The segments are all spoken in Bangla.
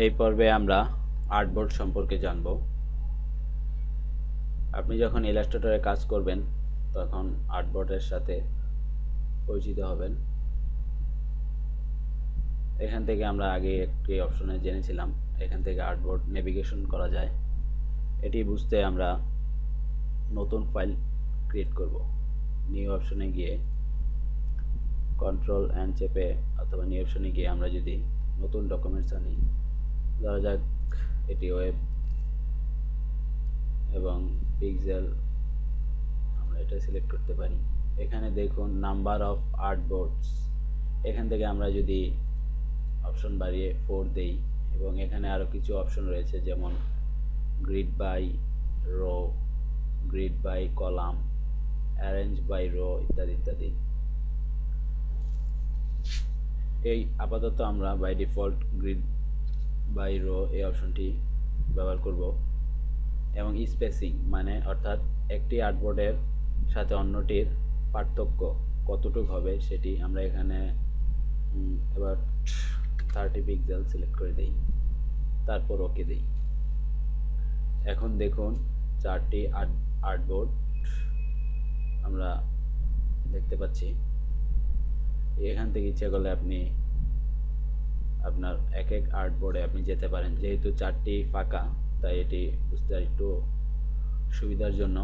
এই পর্বে আমরা আর্টবোর্ড সম্পর্কে জানব। আপনি যখন ইলাস্ট্রেটরে কাজ করবেন, তখন আর্টবোর্ডের সাথে পরিচিত হবেন। এখান থেকে আমরা আগে একটি অপশনে জেনেছিলাম, এখান থেকে আর্টবোর্ড নেভিগেশন করা যায়। এটি বুঝতে আমরা নতুন ফাইল ক্রিয়েট করব। নিউ অপশনে গিয়ে কন্ট্রোল অ্যান্ড চেপে, অথবা নিউ অপশনে গিয়ে আমরা যদি নতুন ডকুমেন্টস আনি ধরা যাক এটি ওয়েব এবং পিক্সেল আমরা এটা সিলেক্ট করতে পারি। এখানে দেখুন নাম্বার অফ আর্টবোর্ডস এখান থেকে আমরা যদি অপশন বাড়িয়ে ফোর দেই এবং এখানে আরও কিছু অপশন রয়েছে, যেমন grid by row grid by column arrange by row ইত্যাদি ইত্যাদি। এই আপাতত আমরা by default grid by row এই অপশনটি ব্যবহার করব এবং স্পেসিং মানে অর্থাৎ একটি আর্টবোর্ডের সাথে অন্যটির পার্থক্য কতটুকু হবে সেটি আমরা এখানে এবার থার্টি পিক্সেল সিলেক্ট করে দিই। তারপর ওকে দিই। এখন দেখুন চারটি আর্ট আর্টবোর্ড আমরা দেখতে পাচ্ছি। এখান থেকে ইচ্ছে করলে আপনি আপনার এক এক আর্টবোর্ডে আপনি যেতে পারেন। যেহেতু চারটি ফাঁকা, তাই এটি বুঝতে একটু সুবিধার জন্য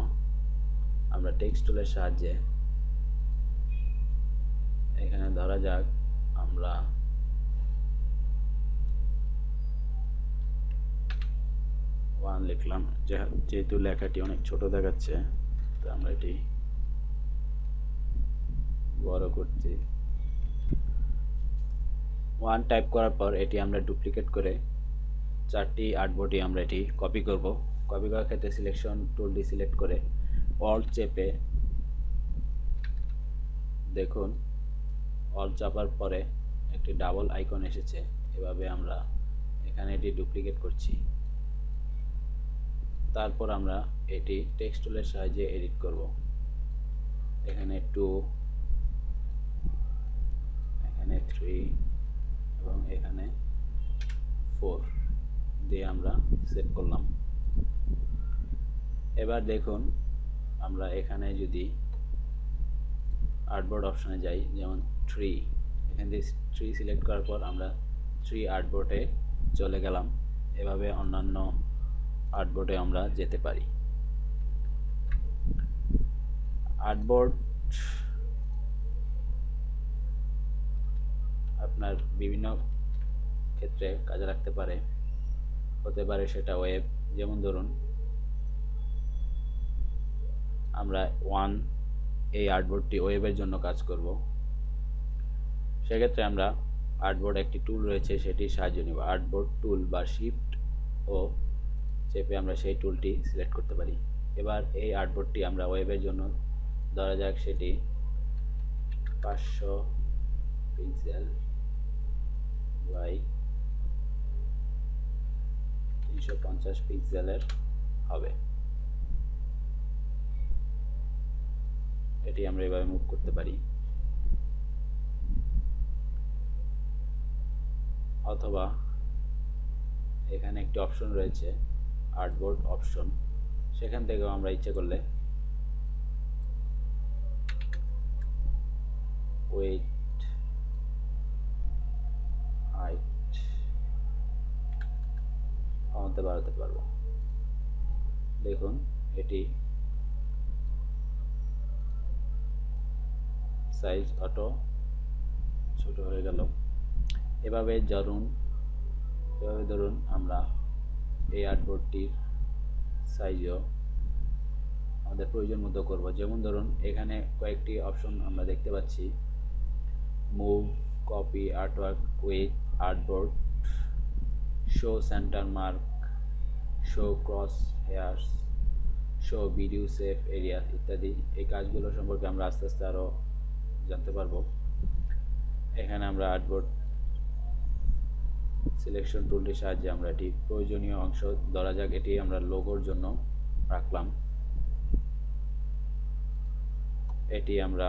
আমরা টেক্সট টুলের সাহায্যে এখানে ধরা যাক, আমরা ওয়ান লিখলাম। যেহেতু লেখাটি অনেক ছোট দেখাচ্ছে, তো আমরা এটি বড় করছি। ওয়ান টাইপ করার পর এটি আমরা ডুপ্লিকেট করে চারটি আর্টবোর্ডই আমরা এটি কপি করব। কপি করার ক্ষেত্রে সিলেকশন টুলটি সিলেক্ট করে অল চেপে দেখুন অল চাপার পরে একটি ডাবল আইকন এসেছে। এভাবে আমরা এখানে এটি ডুপ্লিকেট করছি। তারপর আমরা এটি টেক্সট টুলের সাহায্যে এডিট করব। এখানে টু এখানে থ্রি ফোর দিয়ে আমরা সেভ করলাম। এবার দেখুন, আমরা এখানে যদি আর্টবোর্ড অপশানে যাই, যেমন থ্রি এখান থেকে থ্রি সিলেক্ট করার পর আমরা থ্রি আর্টবোর্ডে চলে গেলাম। এভাবে অন্যান্য আর্টবোর্ডে আমরা যেতে পারি। আর্টবোর্ড আপনার বিভিন্ন ক্ষেত্রে কাজে লাগতে পারে। হতে পারে সেটা ওয়েব যেমন ধরুন, আমরা ওয়ান এই আর্টবোর্ডটি ওয়েবের জন্য কাজ করব। সেক্ষেত্রে আমরা আর্টবোর্ড একটি টুল রয়েছে, সেটির সাহায্য নেব। আর্টবোর্ড টুল বা শিফট ও চেপে আমরা সেই টুলটি সিলেক্ট করতে পারি। এবার এই আর্টবোর্ডটি আমরা ওয়েবের জন্য, ধরা যাক সেটি পাঁচশো পিক্সেল বাই তিনশো পঞ্চাশ পিক্সেলের হবে। এটি আমরা এভাবে মুভ করতে পারি। অথবা এখানে একটি অপশন রয়েছে আর্টবোর্ড অপশন সেখান থেকেও আমরা ইচ্ছে করলে ওয়েট কমাতে বাড়াতে পারব। দেখুন, এটি সাইজ অটো ছোট হয়ে গেল। এভাবে ধরুন এভাবে ধরুন আমরা এই আর্টবোর্ডটির সাইজও আমাদের প্রয়োজন মতো করব। যেমন ধরুন, এখানে কয়েকটি অপশন আমরা দেখতে পাচ্ছি। Move copy artwork with artboard show center mark show crosshairs show video safe area ইত্যাদি। এই কাজগুলো সম্পর্কে আমরা আস্তে আস্তে আরও জানতে পারব। এখানে আমরা আর্টবোর্ড সিলেকশন টুলটির সাহায্যে আমরা এটি প্রয়োজনীয় অংশ ধরা যাক। এটি আমরা লোগোর জন্য রাখলাম। এটি আমরা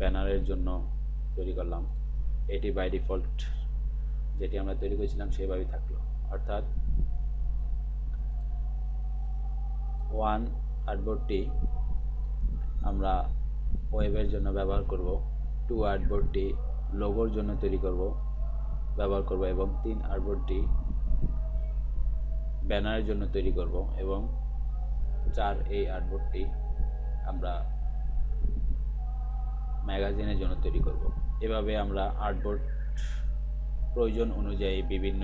ব্যানারের জন্য তৈরি করলাম। এটি বাই ডিফল্ট যেটি আমরা তৈরি করেছিলাম সেভাবেই থাকল। অর্থাৎ ওয়ান আর্টবোর্ডটি আমরা ওয়েবের জন্য ব্যবহার করব। টু আর্টবোর্ডটি লোগোর জন্য তৈরি করব, ব্যবহার করব এবং তিন আর্টবোর্ডটি ব্যানারের জন্য তৈরি করব এবং চার এই আর্টবোর্ডটি আমরা ম্যাগাজিনের জন্য তৈরি করব। এভাবে আমরা আর্টবোর্ড প্রয়োজন অনুযায়ী বিভিন্ন,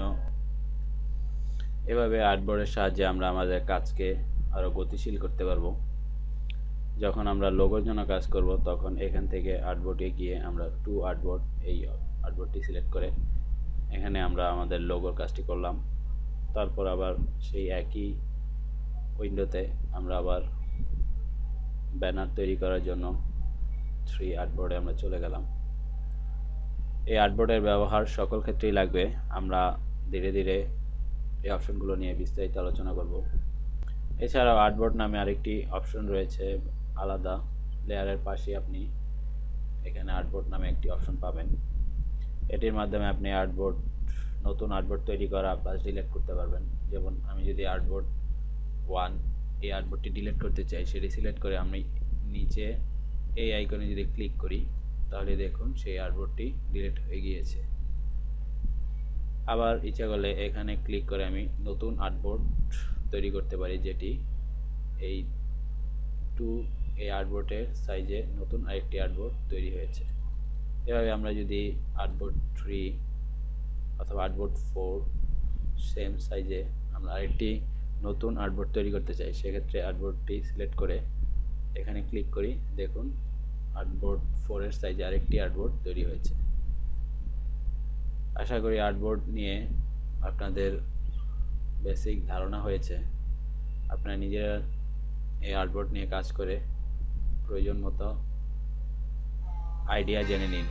এভাবে আর্টবোর্ডের সাহায্যে আমরা আমাদের কাজকে আরও গতিশীল করতে পারব। যখন আমরা লোগোর জন্য কাজ করব, তখন এখান থেকে আর্টবোর্ডে গিয়ে আমরা টু আর্টবোর্ড, এই আর্টবোর্ডটি সিলেক্ট করে এখানে আমরা আমাদের লোগোর কাজটি করলাম। তারপর আবার সেই একই উইন্ডোতে আমরা আবার ব্যানার তৈরি করার জন্য থ্রি আর্টবোর্ডে আমরা চলে গেলাম। এই আর্টবোর্ডের ব্যবহার সকল ক্ষেত্রেই লাগবে। আমরা ধীরে ধীরে এই অপশনগুলো নিয়ে বিস্তারিত আলোচনা করব। এছাড়াও আর্টবোর্ড নামে আরেকটি অপশন রয়েছে, আলাদা লেয়ারের পাশে আপনি এখানে আর্টবোর্ড নামে একটি অপশন পাবেন। এটির মাধ্যমে আপনি আর্টবোর্ড নতুন আর্টবোর্ড তৈরি করা প্লাস ডিলিট করতে পারবেন। যেমন আমি যদি আর্টবোর্ড ওয়ান এই আর্টবোর্ডটি ডিলিট করতে চাই, সেটি সিলেক্ট করে আমি নিচে এই আইকনে যদি ক্লিক করি, তাহলে দেখুন সেই আর্টবোর্ডটি ডিলিট হয়ে গিয়েছে। আবার ইচ্ছা করলে এখানে ক্লিক করে আমি নতুন আর্টবোর্ড তৈরি করতে পারি যেটি এই টু এই আর্টবোর্ডের সাইজে নতুন আরেকটি আর্টবোর্ড তৈরি হয়েছে। এভাবে আমরা যদি আর্টবোর্ড থ্রি অথবা আর্টবোর্ড ফোর সেম সাইজে আমরা আরেকটি নতুন আর্টবোর্ড তৈরি করতে চাই, সেক্ষেত্রে আর্টবোর্ডটি সিলেক্ট করে এখানে ক্লিক করি, দেখুন আর্টবোর্ড ফোরের সাইজে আরেকটি আর্টবোর্ড তৈরি হয়েছে। আশা করি আর্টবোর্ড নিয়ে আপনাদের বেসিক ধারণা হয়েছে। আপনারা নিজেরা এই আর্টবোর্ড নিয়ে কাজ করে প্রয়োজন মতো আইডিয়া জেনে নিন।